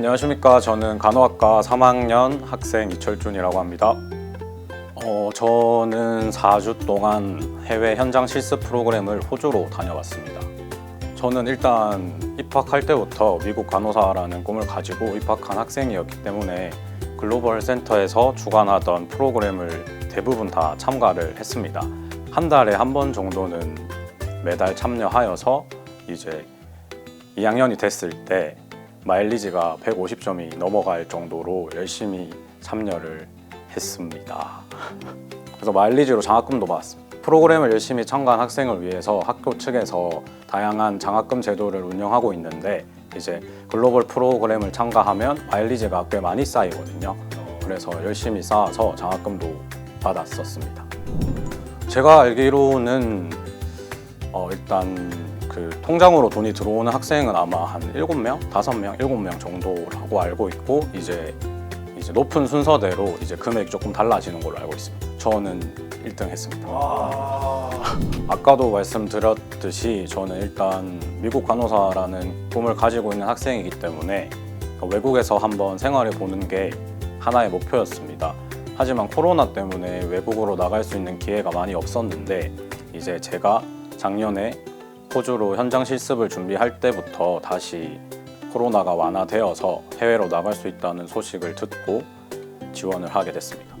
안녕하십니까. 저는 간호학과 3학년 학생 이철준이라고 합니다. 어, 저는 4주 동안 해외 현장 실습 프로그램을 호주로 다녀왔습니다. 저는 일단 입학할 때부터 미국 간호사라는 꿈을 가지고 입학한 학생이었기 때문에 글로벌 센터에서 주관하던 프로그램을 대부분 다 참가를 했습니다. 한 달에 한 번 정도는 매달 참여하여서 이제 2학년이 됐을 때 마일리지가 150점이 넘어갈 정도로 열심히 참여를 했습니다. 그래서 마일리지로 장학금도 받았습니다. 프로그램을 열심히 참가한 학생을 위해서 학교 측에서 다양한 장학금 제도를 운영하고 있는데 이제 글로벌 프로그램을 참가하면 마일리지가 꽤 많이 쌓이거든요. 그래서 열심히 쌓아서 장학금도 받았었습니다. 제가 알기로는 어, 일단 그 통장으로 돈이 들어오는 학생은 아마 한 7명, 5명, 7명 정도라고 알고 있고 이제 이제 높은 순서대로 이제 금액이 조금 달라지는 걸로 알고 있습니다. 저는 1등 했습니다. 아까도 말씀드렸듯이 저는 일단 미국 간호사라는 꿈을 가지고 있는 학생이기 때문에 외국에서 한번 생활해 보는 게 하나의 목표였습니다. 하지만 코로나 때문에 외국으로 나갈 수 있는 기회가 많이 없었는데 이제 제가 작년에 호주로 현장 실습을 준비할 때부터 다시 코로나가 완화되어서 해외로 나갈 수 있다는 소식을 듣고 지원을 하게 됐습니다.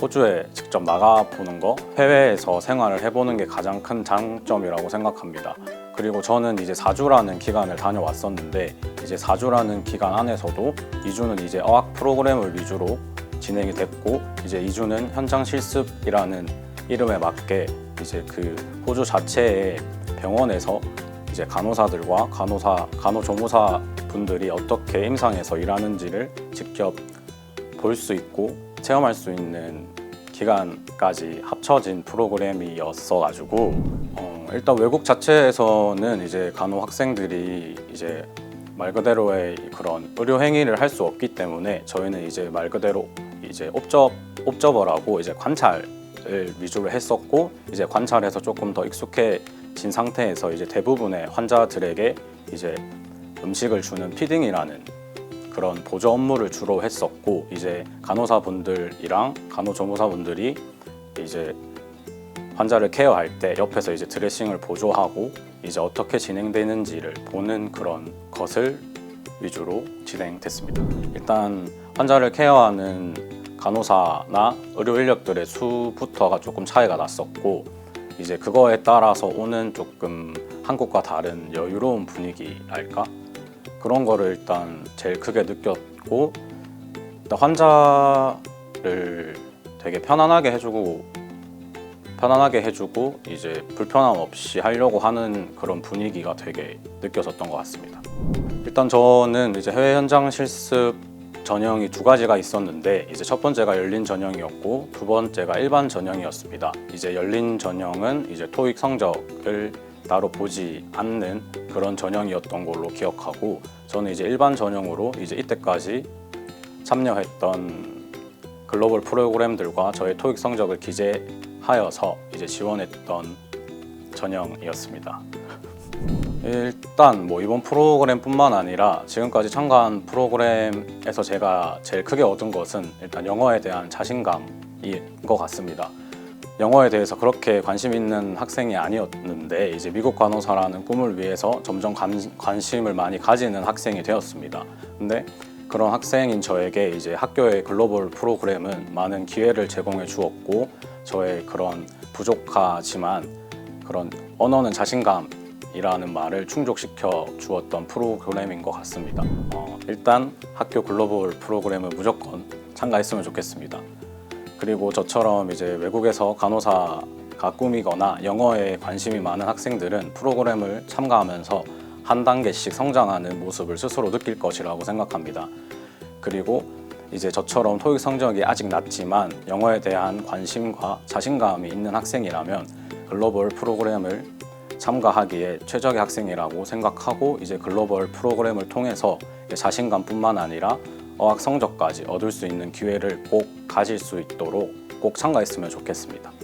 호주에 직접 나가보는 거, 해외에서 생활을 해보는 게 가장 큰 장점이라고 생각합니다. 그리고 저는 이제 4주라는 기간을 다녀왔었는데, 이제 4주라는 기간 안에서도 2주는 이제 어학 프로그램을 위주로 진행이 됐고, 이제 2주는 현장 실습이라는 이름에 맞게 이제 그 호주 자체의 병원에서 이제 간호사들과 간호사, 간호조무사 분들이 어떻게 임상에서 일하는지를 직접 볼 수 있고 체험할 수 있는 기간까지 합쳐진 프로그램이었어 가지고 어, 일단 외국 자체에서는 이제 간호 학생들이 이제 말 그대로의 그런 의료 행위를 할 수 없기 때문에 저희는 이제 말 그대로 이제 옵저 옵저버라고 이제 관찰 을 위주로 했었고 이제 관찰해서 조금 더 익숙해진 상태에서 이제 대부분의 환자들에게 이제 음식을 주는 피딩이라는 그런 보조 업무를 주로 했었고 이제 간호사분들이랑 간호조무사분들이 이제 환자를 케어할 때 옆에서 이제 드레싱을 보조하고 이제 어떻게 진행되는지를 보는 그런 것을 위주로 진행됐습니다. 일단 환자를 케어하는 간호사나 의료 인력들의 수부터가 조금 차이가 났었고 이제 그거에 따라서 오는 조금 한국과 다른 여유로운 분위기랄까 그런 거를 일단 제일 크게 느꼈고 일단 환자를 되게 편안하게 해주고 편안하게 해주고 이제 불편함 없이 하려고 하는 그런 분위기가 되게 느껴졌던 것 같습니다. 일단 저는 이제 해외 현장 실습 전형이 두 가지가 있었는데 이제 첫 번째가 열린 전형이었고 두 번째가 일반 전형이었습니다. 이제 열린 전형은 이제 토익 성적을 따로 보지 않는 그런 전형이었던 걸로 기억하고 저는 이제 일반 전형으로 이제 이때까지 참여했던 글로벌 프로그램들과 저의 토익 성적을 기재하여서 이제 지원했던 전형이었습니다. 일단 뭐 이번 프로그램뿐만 아니라 지금까지 참가한 프로그램에서 제가 제일 크게 얻은 것은 일단 영어에 대한 자신감인 것 같습니다. 영어에 대해서 그렇게 관심 있는 학생이 아니었는데 이제 미국 간호사라는 꿈을 위해서 점점 관, 관심을 많이 가지는 학생이 되었습니다. 근데 그런 학생인 저에게 이제 학교의 글로벌 프로그램은 많은 기회를 제공해 주었고 저의 그런 부족하지만 그런 언어는 자신감 이라는 말을 충족시켜 주었던 프로그램인 것 같습니다. 어, 일단 학교 글로벌 프로그램은 무조건 참가했으면 좋겠습니다. 그리고 저처럼 이제 외국에서 간호사가 꿈이거나 영어에 관심이 많은 학생들은 프로그램을 참가하면서 한 단계씩 성장하는 모습을 스스로 느낄 것이라고 생각합니다. 그리고 이제 저처럼 토익 성적이 아직 낮지만 영어에 대한 관심과 자신감이 있는 학생이라면 글로벌 프로그램을 참가하기에 최적의 학생이라고 생각하고 이제 글로벌 프로그램을 통해서 자신감뿐만 아니라 어학 성적까지 얻을 수 있는 기회를 꼭 가질 수 있도록 꼭 참가했으면 좋겠습니다.